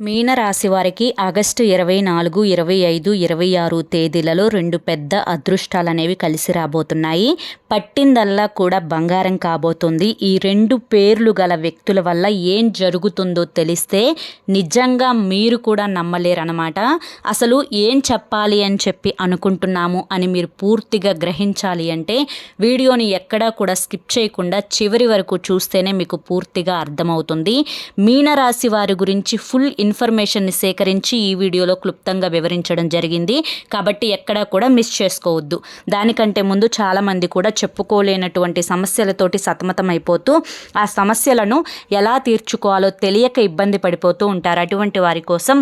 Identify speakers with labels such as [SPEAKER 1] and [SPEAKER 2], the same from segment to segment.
[SPEAKER 1] మీనరాశి వారికి ఆగస్టు ఇరవై నాలుగు ఇరవై ఐదు ఇరవై ఆరు తేదీలలో రెండు పెద్ద అదృష్టాలు అనేవి కలిసి రాబోతున్నాయి. పట్టిందల్లా కూడా బంగారం కాబోతుంది. ఈ రెండు పేర్లు గల వ్యక్తుల వల్ల ఏం జరుగుతుందో తెలిస్తే నిజంగా మీరు కూడా నమ్మలేరనమాట అసలు ఏం చెప్పాలి అని చెప్పి అనుకుంటున్నాము అని మీరు పూర్తిగా గ్రహించాలి అంటే వీడియోని ఎక్కడా కూడా స్కిప్ చేయకుండా చివరి వరకు చూస్తేనే మీకు పూర్తిగా అర్థమవుతుంది. మీనరాశి వారి గురించి ఫుల్ ఇన్ఫర్మేషన్ని సేకరించి ఈ వీడియోలో క్లుప్తంగా వివరించడం జరిగింది. కాబట్టి ఎక్కడా కూడా మిస్ చేసుకోవద్దు. దానికంటే ముందు చాలామంది కూడా చెప్పుకోలేనటువంటి సమస్యలతోటి సతమతమైపోతూ ఆ సమస్యలను ఎలా తీర్చుకోవాలో తెలియక ఇబ్బంది పడిపోతూ ఉంటారు. అటువంటి వారి కోసం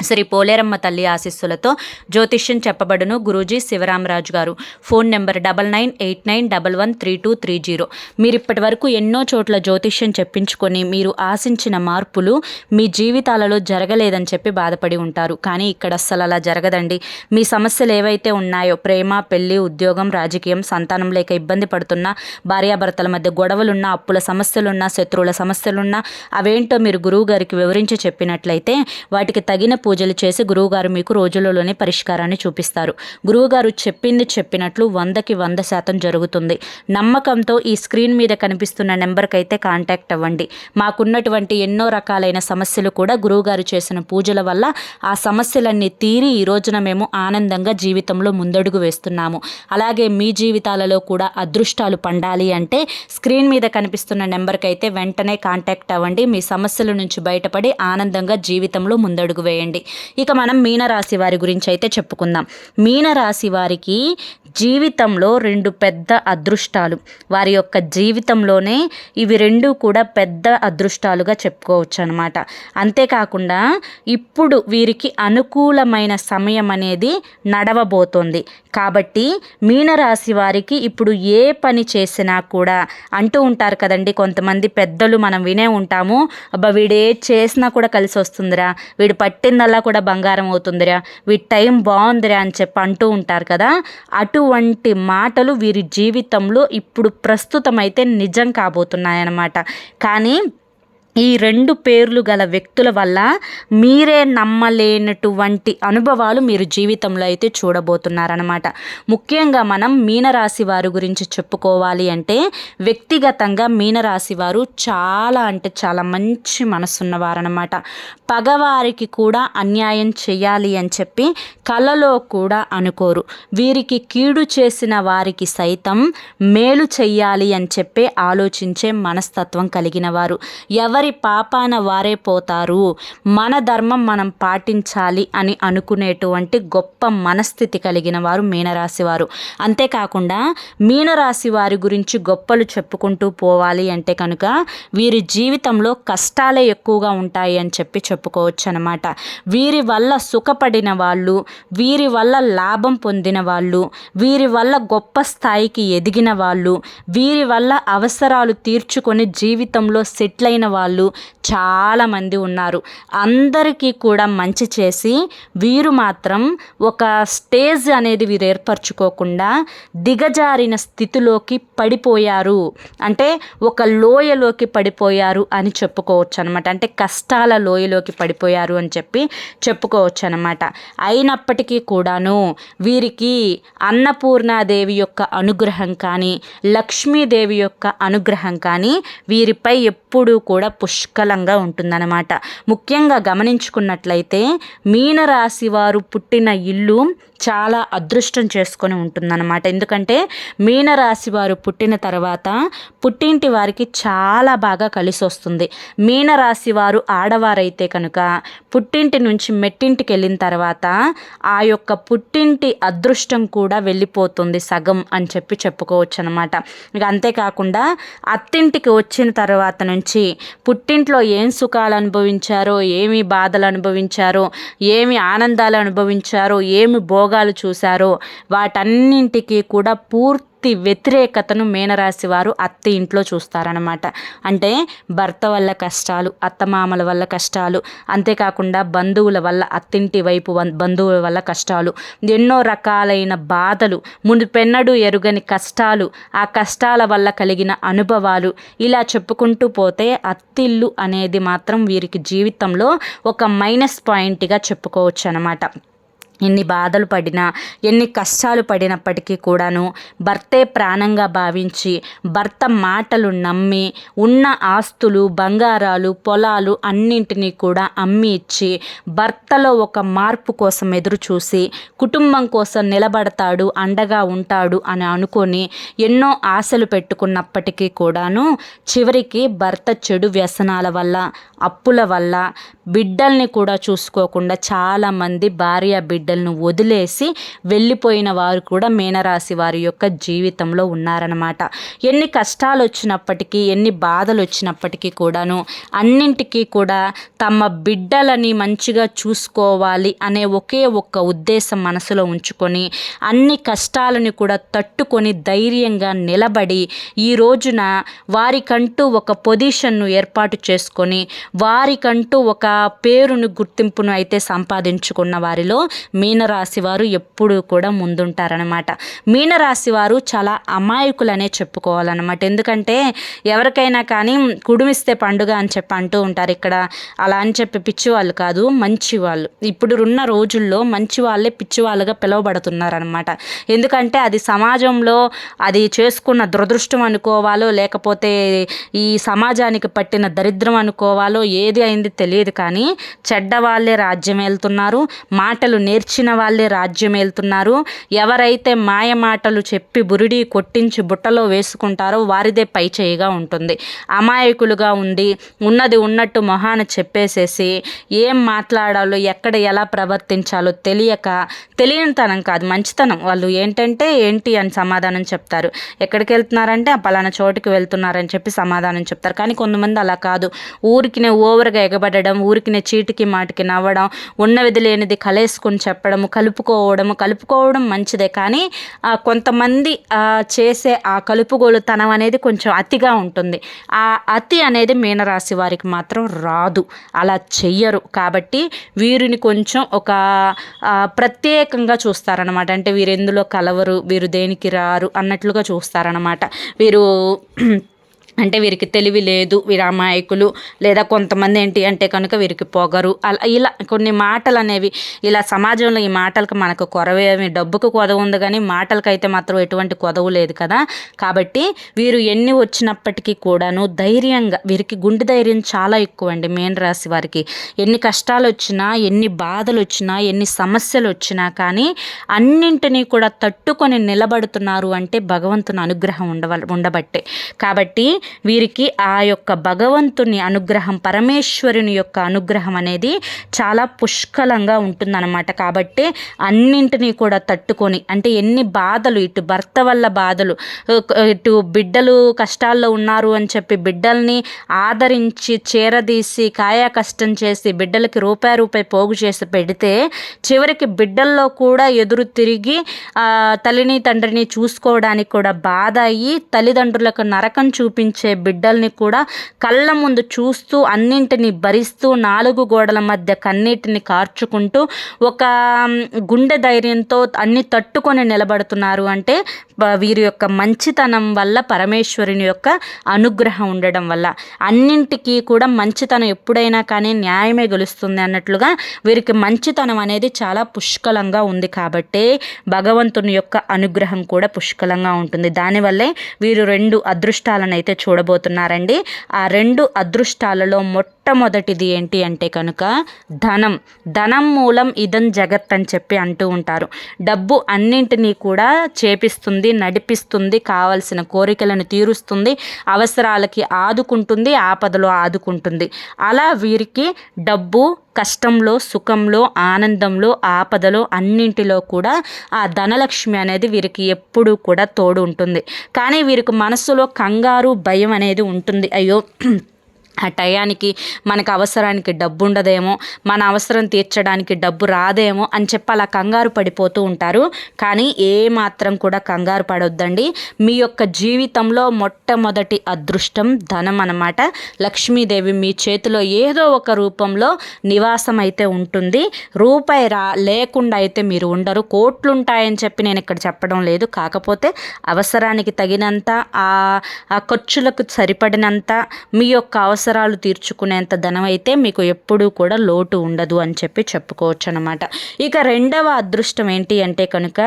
[SPEAKER 1] శ్రీ పోలేరమ్మ తల్లి ఆశీస్సులతో జ్యోతిష్యం చెప్పబడును గురూజీ శివరామరాజు గారు. Phone number double nine eight nine double one three two three zero. మీరు ఇప్పటి వరకు ఎన్నో చోట్ల జ్యోతిష్యం చెప్పించుకొని మీరు ఆశించిన మార్పులు మీ జీవితాలలో జరగలేదని చెప్పి బాధపడి ఉంటారు. కానీ ఇక్కడ అస్సలు అలా జరగదండి. మీ సమస్యలు ఏవైతే ఉన్నాయో ప్రేమ పెళ్ళి ఉద్యోగం రాజకీయం సంతానం లేక ఇబ్బంది పడుతున్న భార్యాభర్తల మధ్య గొడవలున్నా అప్పుల సమస్యలున్నా శత్రువుల సమస్యలున్నా అవేంటో మీరు గురువు గారికి వివరించి చెప్పినట్లయితే వాటికి తగిన పూజలు చేసి గురువుగారు మీకు రోజులలోనే పరిష్కారాన్ని చూపిస్తారు. గురువుగారు చెప్పింది చెప్పినట్లు వందకి వంద శాతం జరుగుతుంది. నమ్మకంతో ఈ స్క్రీన్ మీద కనిపిస్తున్న నెంబర్కి అయితే కాంటాక్ట్ అవ్వండి. మాకున్నటువంటి ఎన్నో రకాలైన సమస్యలు కూడా గురువుగారు చేసిన పూజల వల్ల ఆ సమస్యలన్నీ తీరి ఈ రోజున మేము ఆనందంగా జీవితంలో ముందడుగు వేస్తున్నాము. అలాగే మీ జీవితాలలో కూడా అదృష్టాలు పండాలి అంటే స్క్రీన్ మీద కనిపిస్తున్న నెంబర్కి అయితే వెంటనే కాంటాక్ట్ అవ్వండి. మీ సమస్యల నుంచి బయటపడి ఆనందంగా జీవితంలో ముందడుగు వేయండి. ఇక మనం మీనరాశి వారి గురించి అయితే చెప్పుకుందాం. మీనరాశి వారికి జీవితంలో రెండు పెద్ద అదృష్టాలు. వారి యొక్క జీవితంలోనే ఇవి రెండు కూడా పెద్ద అదృష్టాలుగా చెప్పుకోవచ్చు అనమాట అంతేకాకుండా ఇప్పుడు వీరికి అనుకూలమైన సమయం అనేది నడవబోతోంది. కాబట్టి మీనరాశి వారికి ఇప్పుడు ఏ పని చేసినా కూడా అంటూ ఉంటారు కదండి కొంతమంది పెద్దలు మనం వినే ఉంటాము అబ్బా వీడు ఏ చేసినా కూడా కలిసి వస్తుందిరా వీడు పట్టిందల్లా కూడా బంగారం అవుతుందిరా వీడి టైం బాగుందిరా అని చెప్పి అంటూ ఉంటారు కదా అటు ఇటువంటి మాటలు వీరి జీవితంలో ఇప్పుడు ప్రస్తుతం అయితే నిజం కాబోతున్నాయన్నమాట. కానీ ఈ రెండు పేర్లు గల వ్యక్తుల వల్ల మీరే నమ్మలేనటువంటి అనుభవాలు మీరు జీవితంలో అయితే చూడబోతున్నారనమాట ముఖ్యంగా మనం మీనరాశి వారి గురించి చెప్పుకోవాలి అంటే వ్యక్తిగతంగా మీనరాశి వారు చాలా అంటే చాలా మంచి మనసున్నవారనమాట పగవారికి కూడా అన్యాయం చేయాలి అని చెప్పి కలలో కూడా అనుకోరు. వీరికి కీడు చేసిన వారికి సైతం మేలు చెయ్యాలి అని చెప్పి ఆలోచించే మనస్తత్వం కలిగిన వారు. ఎవరి ఎవరి పాపాన వారే పోతారు? మన ధర్మం మనం పాటించాలి అని అనుకునేటువంటి గొప్ప మనస్థితి కలిగిన వారు మీనరాశి వారు అంతేకాకుండా మీనరాశి వారి గురించి గొప్పలు చెప్పుకుంటూ పోవాలి అంటే కనుక వీరి జీవితంలో కష్టాలే ఎక్కువగా ఉంటాయి అని చెప్పి చెప్పుకోవచ్చు అనమాట వీరి వల్ల సుఖపడిన వాళ్ళు వీరి వల్ల లాభం పొందిన వాళ్ళు వీరి వల్ల గొప్ప స్థాయికి ఎదిగిన వాళ్ళు వీరి వల్ల అవసరాలు తీర్చుకొని జీవితంలో సెటిల్ అయిన వాళ్ళు వాళ్ళు చాలామంది ఉన్నారు. అందరికీ కూడా మంచి చేసి వీరు మాత్రం ఒక స్టేజ్ అనేది వీరు ఏర్పరచుకోకుండా దిగజారిన స్థితిలోకి పడిపోయారు. అంటే ఒక లోయలోకి పడిపోయారు అని చెప్పుకోవచ్చు అనమాట అంటే కష్టాల లోయలోకి పడిపోయారు అని చెప్పి చెప్పుకోవచ్చు అనమాట అయినప్పటికీ కూడాను వీరికి అన్నపూర్ణాదేవి యొక్క అనుగ్రహం కానీ లక్ష్మీదేవి యొక్క అనుగ్రహం కానీ వీరిపై ఎప్పుడూ కూడా పుష్కలంగా ఉంటుందన్నమాట. ముఖ్యంగా గమనించుకున్నట్లయితే మీనరాశి వారు పుట్టిన ఇల్లు చాలా అదృష్టం చేసుకొని ఉంటుందన్నమాట. ఎందుకంటే మీనరాశి వారు పుట్టిన తర్వాత పుట్టింటి వారికి చాలా బాగా కలిసి వస్తుంది మీనరాశి వారు ఆడవారైతే కనుక పుట్టింటి నుంచి మెట్టింటికి వెళ్ళిన తర్వాత ఆ యొక్క పుట్టింటి అదృష్టం కూడా వెళ్ళిపోతుంది సగం అని చెప్పి చెప్పుకోవచ్చు అనమాట ఇక అంతేకాకుండా అత్తింటికి వచ్చిన తర్వాత నుంచి పుట్టింట్లో ఏం సుఖాలు అనుభవించారో ఏమి బాధలు అనుభవించారో ఏమి ఆనందాలు అనుభవించారో ఏమి భోగ యోగాలు చూశారో వాటన్నింటికి కూడా పూర్తి పూర్తి వ్యతిరేకతను మీనరాశి వారు అత్త ఇంట్లో చూస్తారనమాట అంటే భర్త వల్ల కష్టాలు అత్తమామల వల్ల కష్టాలు అంతేకాకుండా బంధువుల వల్ల అత్తింటి వైపు బంధువుల వల్ల కష్టాలు. ఎన్నో రకాలైన బాధలు మునిపెన్నడు ఎరుగని కష్టాలు ఆ కష్టాల వల్ల కలిగిన అనుభవాలు ఇలా చెప్పుకుంటూ పోతే అత్తిల్లు అనేది మాత్రం వీరికి జీవితంలో ఒక మైనస్ పాయింట్గా చెప్పుకోవచ్చు అనమాట ఎన్ని బాధలు పడినా ఎన్ని కష్టాలు పడినప్పటికీ కూడాను భర్తే ప్రాణంగా భావించి భర్త మాటలు నమ్మి ఉన్న ఆస్తులు బంగారాలు పొలాలు అన్నింటినీ కూడా అమ్మి ఇచ్చి భర్తలో ఒక మార్పు కోసం ఎదురు చూసి కుటుంబం కోసం నిలబడతాడు అండగా ఉంటాడు అని అనుకొని ఎన్నో ఆశలు పెట్టుకున్నప్పటికీ కూడాను చివరికి భర్త చెడు వ్యసనాల వల్ల అప్పుల వల్ల బిడ్డల్ని కూడా చూసుకోకుండా చాలామంది భార్య బిడ్డ బిడ్డలను వదిలేసి వెళ్ళిపోయిన వారు కూడా మీనరాశి వారి యొక్క జీవితంలో ఉన్నారనమాట ఎన్ని కష్టాలు వచ్చినప్పటికీ ఎన్ని బాధలు వచ్చినప్పటికీ కూడాను అన్నింటికీ కూడా తమ బిడ్డలని మంచిగా చూసుకోవాలి అనే ఒకే ఒక్క ఉద్దేశం మనసులో ఉంచుకొని అన్ని కష్టాలను కూడా తట్టుకొని ధైర్యంగా నిలబడి ఈ రోజున వారికంటూ ఒక పొజిషన్ను ఏర్పాటు చేసుకొని వారికంటూ ఒక పేరును గుర్తింపును అయితే సంపాదించుకున్న వారిలో మీనరాశి వారు ఎప్పుడూ కూడా ముందుంటారనమాట మీనరాశి వారు చాలా అమాయకులనే చెప్పుకోవాలన్నమాట. ఎందుకంటే ఎవరికైనా కానీ కుడుమిస్తే పండుగ అని చెప్పి అంటూ ఉంటారు. ఇక్కడ అలా అని చెప్పి పిచ్చివాళ్ళు కాదు మంచివాళ్ళు. ఇప్పుడు ఉన్న రోజుల్లో మంచి వాళ్ళే పిచ్చివాళ్ళుగా పిలువబడుతున్నారనమాట ఎందుకంటే అది సమాజంలో అది చేసుకున్న దురదృష్టం అనుకోవాలో లేకపోతే ఈ సమాజానికి పట్టిన దరిద్రం అనుకోవాలో ఏది అయింది తెలియదు కానీ చెడ్డవాళ్ళే రాజ్యం వెళ్తున్నారు మాటలు నేర్చిన వాళ్ళే రాజ్యం వెళ్తున్నారు ఎవరైతే మాయ మాటలు చెప్పి బురిడి కొట్టించి బుట్టలో వేసుకుంటారో వారిదే పై చేయిగా ఉంటుంది. అమాయకులుగా ఉంది ఉన్నది ఉన్నట్టు మొహాన చెప్పేసేసి ఏం మాట్లాడాలో ఎక్కడ ఎలా ప్రవర్తించాలో తెలియక తెలియనితనం కాదు మంచితనం. వాళ్ళు ఏంటంటే ఏంటి అని సమాధానం చెప్తారు. ఎక్కడికి వెళ్తున్నారంటే ఆ పలానా చోటుకి వెళ్తున్నారని చెప్పి సమాధానం చెప్తారు. కానీ కొంతమంది అలా కాదు. ఊరికినే ఓవర్గా ఎగబడడం ఊరికినే చీటికి మాటికి నవ్వడం ఉన్నవిధి లేనిది కలేసుకొని చెప్పడము కలుపుకోవడము కలుపుకోవడం మంచిదే. కానీ కొంతమంది చేసే ఆ కలుపుగోలుతనం అనేది కొంచెం అతిగా ఉంటుంది. ఆ అతి అనేది మీనరాశి వారికి మాత్రం రాదు. అలా చెయ్యరు. కాబట్టి వీరిని కొంచెం ఒక ప్రత్యేకంగా చూస్తారనమాట అంటే వీరు ఎందులో కలవరు వీరు దేనికి రారు అన్నట్లుగా చూస్తారనమాట వీరు అంటే వీరికి తెలివి లేదు వీరి అమాయకులు లేదా కొంతమంది ఏంటి అంటే కనుక వీరికి పొగరు. అలా ఇలా కొన్ని మాటలు అనేవి ఇలా సమాజంలో ఈ మాటలకు మనకు కొరవేమి డబ్బుకు కొదవ ఉంది కానీ మాటలకైతే మాత్రం ఎటువంటి కొదవు లేదు కదా. కాబట్టి వీరు ఎన్ని వచ్చినప్పటికీ కూడాను ధైర్యంగా వీరికి గుండె ధైర్యం చాలా ఎక్కువ అండి మేన్ రాశి వారికి. ఎన్ని కష్టాలు వచ్చినా ఎన్ని బాధలు వచ్చినా ఎన్ని సమస్యలు వచ్చినా కానీ అన్నింటినీ కూడా తట్టుకొని నిలబడుతున్నారు అంటే భగవంతుని అనుగ్రహం ఉండవ ఉండబట్టే. కాబట్టి వీరికి ఆ యొక్క భగవంతుని అనుగ్రహం పరమేశ్వరుని యొక్క అనుగ్రహం అనేది చాలా పుష్కలంగా ఉంటుందన్నమాట. కాబట్టి అన్నింటినీ కూడా తట్టుకొని అంటే ఎన్ని బాధలు ఇటు భర్త వల్ల బాధలు ఇటు బిడ్డలు కష్టాల్లో ఉన్నారు అని చెప్పి బిడ్డల్ని ఆదరించి చేరదీసి కాయా కష్టం చేసి బిడ్డలకి రూపాయి రూపాయి పోగు చేసి పెడితే చివరికి బిడ్డల్లో కూడా ఎదురు తిరిగి తల్లిని తండ్రిని చూసుకోవడానికి కూడా బాధ అయ్యి తల్లిదండ్రులకు నరకం చూపించి జీవించే బిడ్డల్ని కూడా కళ్ళ ముందు చూస్తూ అన్నింటిని భరిస్తూ నాలుగు గోడల మధ్య కన్నీటిని కార్చుకుంటూ ఒక గుండె ధైర్యంతో అన్ని తట్టుకొని నిలబడుతున్నారు. అంటే వీరి యొక్క మంచితనం వల్ల పరమేశ్వరుని యొక్క అనుగ్రహం ఉండడం వల్ల. అన్నింటికీ కూడా మంచితనం ఎప్పుడైనా కానీ న్యాయమే గెలుస్తుంది అన్నట్లుగా వీరికి మంచితనం అనేది చాలా పుష్కలంగా ఉంది కాబట్టి భగవంతుని యొక్క అనుగ్రహం కూడా పుష్కలంగా ఉంటుంది. దానివల్లే వీరు రెండు అదృష్టాలను అయితే చూడబోతున్నారండి. ఆ రెండు అదృష్టాలలో మొట్టమొదటిది ఏంటి అంటే కనుక ధనం. ధనం మూలం ఇదం జగత్ అని చెప్పి అంటూ ఉంటారు. డబ్బు అన్నింటినీ కూడా చేపిస్తుంది నడిపిస్తుంది కావలసిన కోరికలను తీరుస్తుంది అవసరాలకి ఆదుకుంటుంది ఆపదలో ఆదుకుంటుంది. అలా వీరికి డబ్బు కష్టంలో సుఖంలో ఆనందంలో ఆపదలో అన్నింటిలో కూడా ఆ ధనలక్ష్మి అనేది వీరికి ఎప్పుడూ కూడా తోడు ఉంటుంది. కానీ వీరికి మనసులో కంగారు భయం అనేది ఉంటుంది. అయ్యో ఆ టయానికి మనకు అవసరానికి డబ్బు ఉండదేమో మన అవసరం తీర్చడానికి డబ్బు రాదేమో అని చెప్పి అలా కంగారు పడిపోతూ ఉంటారు. కానీ ఏ మాత్రం కూడా కంగారు పడొద్దండి. మీ యొక్క జీవితంలో మొట్టమొదటి అదృష్టం ధనం అనమాట లక్ష్మీదేవి మీ చేతిలో ఏదో ఒక రూపంలో నివాసం అయితే ఉంటుంది. రూపాయి రా లేకుండా అయితే మీరు ఉండరు. కోట్లుంటాయని చెప్పి నేను ఇక్కడ చెప్పడం లేదు. కాకపోతే అవసరానికి తగినంత ఆ ఖర్చులకు సరిపడినంత మీ యొక్క అవసరం అవసరాలు తీర్చుకునేంత ధనం అయితే మీకు ఎప్పుడూ కూడా లోటు ఉండదు అని చెప్పి చెప్పుకోవచ్చు అనమాట ఇక రెండవ అదృష్టం ఏంటి అంటే కనుక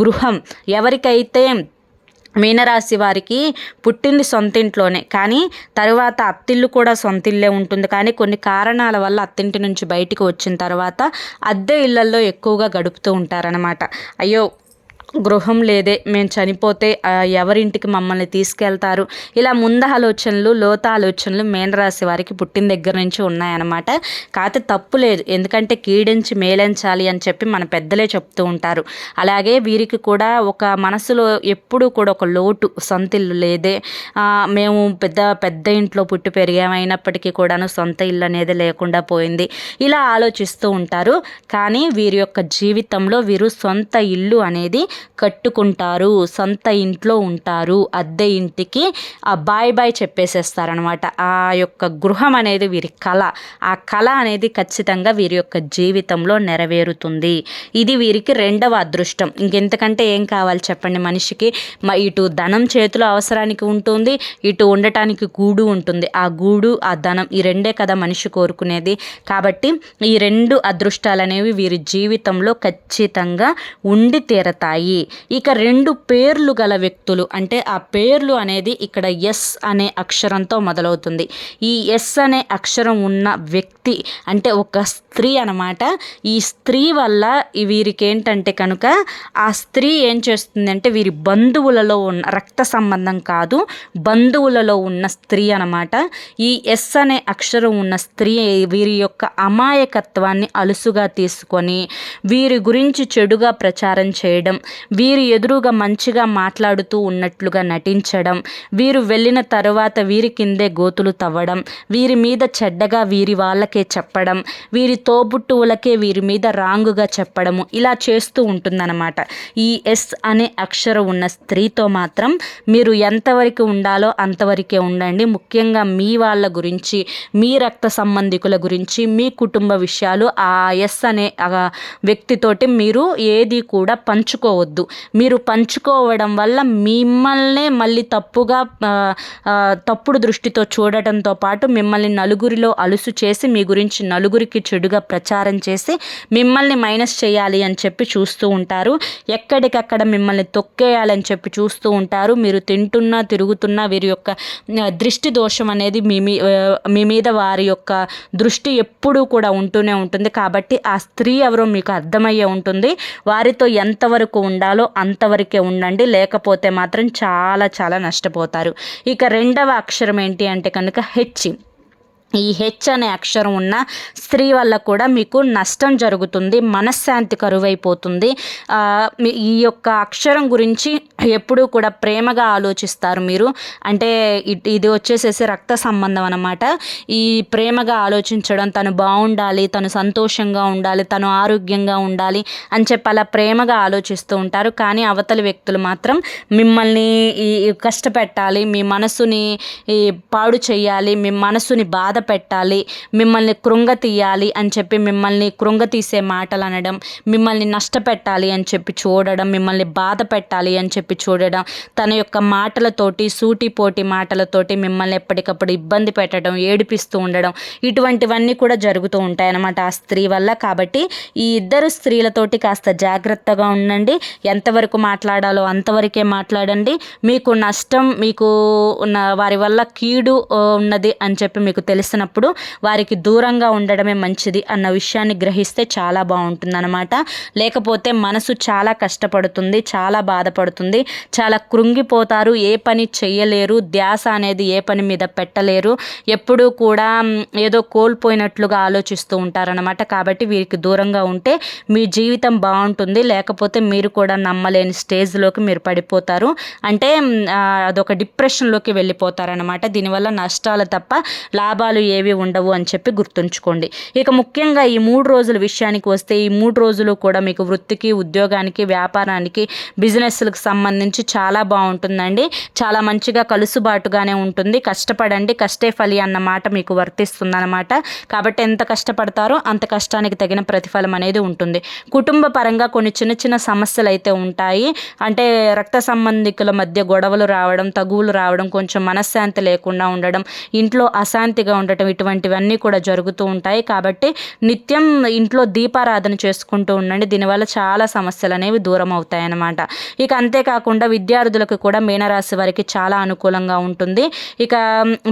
[SPEAKER 1] గృహం. ఎవరికైతే మీనరాశి వారికి పుట్టింది సొంతింట్లోనే కానీ తరువాత అత్తిల్లు కూడా సొంతిల్లే ఉంటుంది. కానీ కొన్ని కారణాల వల్ల అత్తింటి నుంచి బయటికి వచ్చిన తర్వాత అద్దె ఇళ్ళల్లో ఎక్కువగా గడుపుతూ ఉంటారనమాట అయ్యో గృహం లేదే మేము చనిపోతే ఎవరింటికి మమ్మల్ని తీసుకెళ్తారు? ఇలా ముంద ఆలోచనలు లోత ఆలోచనలు మేనరాశి వారికి పుట్టిన దగ్గర నుంచి ఉన్నాయన్నమాట. కాకపోతే తప్పు లేదు. ఎందుకంటే కీడించి మేలించాలి అని చెప్పి మన పెద్దలే చెప్తూ ఉంటారు. అలాగే వీరికి కూడా ఒక మనసులో ఎప్పుడూ కూడా ఒక లోటు సొంత ఇల్లు లేదే. మేము పెద్ద పెద్ద ఇంట్లో పుట్టి పెరిగామైనప్పటికీ కూడాను సొంత ఇల్లు అనేది లేకుండా పోయింది. ఇలా ఆలోచిస్తూ ఉంటారు. కానీ వీరి యొక్క జీవితంలో వీరు సొంత ఇల్లు అనేది కట్టుకుంటారు సొంత ఇంట్లో ఉంటారు అద్దె ఇంటికి ఆ బాయ్ బాయ్ చెప్పేసేస్తారనమాట ఆ యొక్క గృహం అనేది వీరి కళ. ఆ కళ అనేది ఖచ్చితంగా వీరి యొక్క జీవితంలో నెరవేరుతుంది. ఇది వీరికి రెండవ అదృష్టం. ఇంకెంతకంటే ఏం కావాలి చెప్పండి? మనిషికి ఇటు ధనం చేతిలో అవసరానికి ఉంటుంది ఇటు ఉండటానికి గూడు ఉంటుంది. ఆ గూడు ఆ ధనం ఈ రెండే కదా మనిషి కోరుకునేది. కాబట్టి ఈ రెండు అదృష్టాలు అనేవి వీరి జీవితంలో ఖచ్చితంగా ఉండి తీరతాయి. ఇక రెండు పేర్లు గల వ్యక్తులు అంటే ఆ పేర్లు అనేది ఇక్కడ ఎస్ అనే అక్షరంతో మొదలవుతుంది. ఈ ఎస్ అనే అక్షరం ఉన్న వ్యక్తి అంటే ఒక స్త్రీ అనమాట ఈ స్త్రీ వల్ల వీరికి ఏంటంటే కనుక ఆ స్త్రీ ఏం చేస్తుందంటే వీరి బంధువులలో ఉన్న రక్త సంబంధం కాదు బంధువులలో ఉన్న స్త్రీ అనమాట ఈ ఎస్ అనే అక్షరం ఉన్న స్త్రీ వీరి యొక్క అమాయకత్వాన్ని అలుసుగా తీసుకొని వీరి గురించి చెడుగా ప్రచారం చేయడం వీరి ఎదురుగా మంచిగా మాట్లాడుతూ ఉన్నట్లుగా నటించడం వీరు వెళ్ళిన తరువాత వీరి కిందే గోతులు తవ్వడం వీరి మీద చెడ్డగా వీరి వాళ్ళకే చెప్పడం వీరి తోబుట్టువులకే వీరి మీద రాంగుగా చెప్పడము ఇలా చేస్తూ ఉంటుందన్నమాట. ఈ ఎస్ అనే అక్షరం ఉన్న స్త్రీతో మాత్రం మీరు ఎంతవరకు ఉండాలో అంతవరకే ఉండండి. ముఖ్యంగా మీ వాళ్ళ గురించి మీ రక్త సంబంధికుల గురించి మీ కుటుంబ విషయాలు ఆ ఎస్ అనే వ్యక్తితోటి మీరు ఏది కూడా పంచుకోవద్దు. మీరు పంచుకోవడం వల్ల మిమ్మల్నే మళ్ళీ తప్పుగా తప్పుడు దృష్టితో చూడటంతో పాటు మిమ్మల్ని నలుగురిలో అలుసు చేసి మీ గురించి నలుగురికి చెడుగా ప్రచారం చేసి మిమ్మల్ని మైనస్ చేయాలి అని చెప్పి చూస్తూ ఉంటారు. ఎక్కడికక్కడ మిమ్మల్ని తొక్కేయాలని చెప్పి చూస్తూ ఉంటారు. మీరు తింటున్నా తిరుగుతున్నా వీరి యొక్క దృష్టి దోషం అనేది మీ మీ మీద వారి యొక్క దృష్టి ఎప్పుడూ కూడా ఉంటూనే ఉంటుంది. కాబట్టి ఆ స్త్రీ ఎవరో మీకు అర్థమయ్యే ఉంటుంది. వారితో ఎంతవరకు ఉండాలో అంతవరకే ఉండండి. లేకపోతే మాత్రం చాలా చాలా నష్టపోతారు. ఇక రెండవ అక్షరం ఏంటి అంటే కనుక హెచ్. ఈ హెచ్ అనే అక్షరం ఉన్న స్త్రీ వల్ల కూడా మీకు నష్టం జరుగుతుంది. మనశ్శాంతి కరువైపోతుంది. ఈ యొక్క అక్షరం గురించి ఎప్పుడూ కూడా ప్రేమగా ఆలోచిస్తారు మీరు. అంటే ఇది వచ్చేసేసి రక్త సంబంధం అనమాట ఈ ప్రేమగా ఆలోచించడం తను బాగుండాలి తను సంతోషంగా ఉండాలి తను ఆరోగ్యంగా ఉండాలి అని చెప్పి అలా ప్రేమగా ఆలోచిస్తూ ఉంటారు. కానీ అవతలి వ్యక్తులు మాత్రం మిమ్మల్ని ఈ కష్టపెట్టాలి మీ మనసుని పాడు చేయాలి మీ మనసుని బాధ పెట్టాలి మిమ్మల్ని కృంగ తీయాలి అని చెప్పి మిమ్మల్ని కృంగ తీసే మాటలు అనడం మిమ్మల్ని నష్టపెట్టాలి అని చెప్పి చూడడం మిమ్మల్ని బాధ పెట్టాలి అని చెప్పి చూడడం తన యొక్క మాటలతోటి సూటిపోటి మాటలతోటి మిమ్మల్ని ఎప్పటికప్పుడు ఇబ్బంది పెట్టడం ఏడిపిస్తూ ఉండడం ఇటువంటివన్నీ కూడా జరుగుతూ ఉంటాయన్నమాట ఆ స్త్రీ వల్ల. కాబట్టి ఈ ఇద్దరు స్త్రీలతోటి కాస్త జాగ్రత్తగా ఉండండి. ఎంతవరకు మాట్లాడాలో అంతవరకే మాట్లాడండి. మీకు నష్టం మీకు ఉన్న వారి వల్ల కీడు ఉన్నది అని చెప్పి మీకు తెలిసినప్పుడు వారికి దూరంగా ఉండడమే మంచిది అన్న విషయాన్ని గ్రహిస్తే చాలా బాగుంటుంది అనమాట లేకపోతే మనసు చాలా కష్టపడుతుంది చాలా బాధపడుతుంది. చాలా కృంగిపోతారు ఏ పని చేయలేరు ధ్యాస అనేది ఏ పని మీద పెట్టలేరు. ఎప్పుడూ కూడా ఏదో కోల్పోయినట్లుగా ఆలోచిస్తూ ఉంటారనమాట కాబట్టి వీరికి దూరంగా ఉంటే మీ జీవితం బాగుంటుంది లేకపోతే మీరు కూడా నమ్మలేని స్టేజ్లోకి మీరు పడిపోతారు. అంటే అదొక డిప్రెషన్లోకి వెళ్ళిపోతారనమాట దీనివల్ల నష్టాలు తప్ప లాభాలు ఏవి ఉండవు అని చెప్పి గుర్తుంచుకోండి. ఇక ముఖ్యంగా ఈ మూడు రోజుల విషయానికి వస్తే ఈ మూడు రోజులు కూడా మీకు వృత్తికి ఉద్యోగానికి వ్యాపారానికి బిజినెస్లకు సంబంధించి చాలా బాగుంటుందండి. చాలా మంచిగా కలుసుబాటుగానే ఉంటుంది. కష్టపడండి. కష్టే ఫలి అన్న మాట మీకు వర్తిస్తుందన్నమాట. కాబట్టి ఎంత కష్టపడతారో అంత కష్టానికి తగిన ప్రతిఫలం అనేది ఉంటుంది. కుటుంబ పరంగా కొన్ని చిన్న చిన్న సమస్యలు అయితే ఉంటాయి. అంటే రక్త సంబంధికుల మధ్య గొడవలు రావడం తగువులు రావడం కొంచెం మనశ్శాంతి లేకుండా ఉండడం ఇంట్లో అశాంతిగా ఉండటం ఇటువంటివన్నీ కూడా జరుగుతూ ఉంటాయి. కాబట్టి నిత్యం ఇంట్లో దీపారాధన చేసుకుంటూ ఉండండి. దీనివల్ల చాలా సమస్యలు అనేవి దూరం అవుతాయి అన్నమాట ఇక అంతేకాకుండా కాకుండా విద్యార్థులకు కూడా మీనరాశి వారికి చాలా అనుకూలంగా ఉంటుంది. ఇక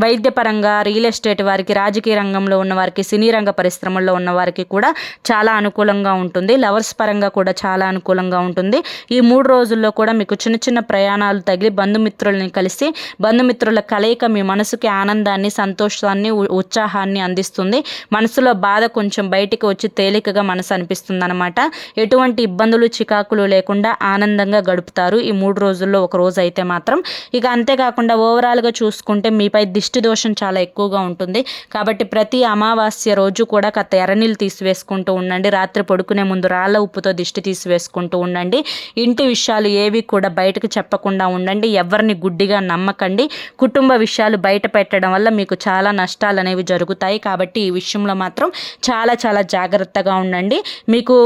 [SPEAKER 1] వైద్యపరంగా రియల్ ఎస్టేట్ వారికి రాజకీయ రంగంలో ఉన్న వారికి సినీ రంగ పరిశ్రమల్లో ఉన్న వారికి కూడా చాలా అనుకూలంగా ఉంటుంది. లవర్స్ పరంగా కూడా చాలా అనుకూలంగా ఉంటుంది. ఈ మూడు రోజుల్లో కూడా మీకు చిన్న చిన్న ప్రయాణాలు తగిలి బంధుమిత్రుల్ని కలిసి బంధుమిత్రుల కలయిక మీ మనసుకి ఆనందాన్ని సంతోషాన్ని ఉత్సాహాన్ని అందిస్తుంది. మనసులో బాధ కొంచెం బయటికి వచ్చి తేలికగా మనసు అనిపిస్తుంది అనమాట ఎటువంటి ఇబ్బందులు చికాకులు లేకుండా ఆనందంగా గడుపుతారు. ఈ మూడు రోజుల్లో ఒక రోజు అయితే మాత్రం ఇక అంతేకాకుండా ఓవరాల్గా చూసుకుంటే మీపై దిష్టి దోషం చాలా ఎక్కువగా ఉంటుంది. కాబట్టి ప్రతి అమావాస్య రోజు కూడా కథ ఎర్రనీళ్ళు తీసివేసుకుంటూ ఉండండి. రాత్రి పడుకునే ముందు రాళ్ళ ఉప్పుతో దిష్టి తీసివేసుకుంటూ ఉండండి. ఇంటి విషయాలు ఏవి కూడా బయటకు చెప్పకుండా ఉండండి. ఎవరిని గుడ్డిగా నమ్మకండి. కుటుంబ విషయాలు బయట పెట్టడం వల్ల మీకు చాలా నష్టాలు అనేవి జరుగుతాయి. కాబట్టి ఈ విషయంలో మాత్రం చాలా చాలా జాగ్రత్తగా ఉండండి. మీకు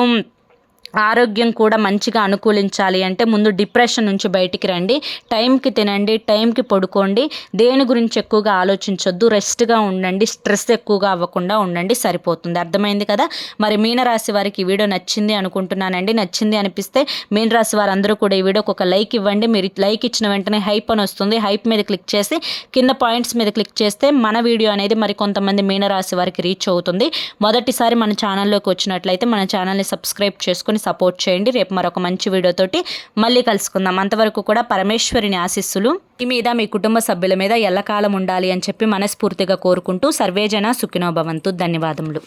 [SPEAKER 1] ఆరోగ్యం కూడా మంచిగా అనుకూలించాలి అంటే ముందు డిప్రెషన్ నుంచి బయటికి రండి. టైంకి తినండి టైంకి పడుకోండి. దేని గురించి ఎక్కువగా ఆలోచించొద్దు. రెస్ట్గా ఉండండి. స్ట్రెస్ ఎక్కువగా అవ్వకుండా ఉండండి. సరిపోతుంది. అర్థమైంది కదా? మరి మీనరాశి వారికి ఈ వీడియో నచ్చింది అనుకుంటున్నానండి. నచ్చింది అనిపిస్తే మీనరాశి వారందరూ కూడా ఈ వీడియోకి ఒక లైక్ ఇవ్వండి. మీరు లైక్ ఇచ్చిన వెంటనే హైప్ అని వస్తుంది. హైప్ మీద క్లిక్ చేసి కింద పాయింట్స్ మీద క్లిక్ చేస్తే మన వీడియో అనేది మరి కొంతమంది మీనరాశి వారికి రీచ్ అవుతుంది. మొదటిసారి మన ఛానల్లోకి వచ్చినట్లయితే మన ఛానల్ని సబ్స్క్రైబ్ చేసుకొని సపోర్ట్ చేయండి. రేపు మరొక మంచి వీడియోతోటి మళ్ళీ కలుసుకుందాం. అంతవరకు కూడా పరమేశ్వరిని ఆశిస్సులు. మీ మీద మీ కుటుంబ సభ్యుల మీద ఎల్లకాలం ఉండాలి అని చెప్పి మనస్ఫూర్తిగా కోరుకుంటూ సర్వేజన సుఖినో భవంతు. ధన్యవాదములు.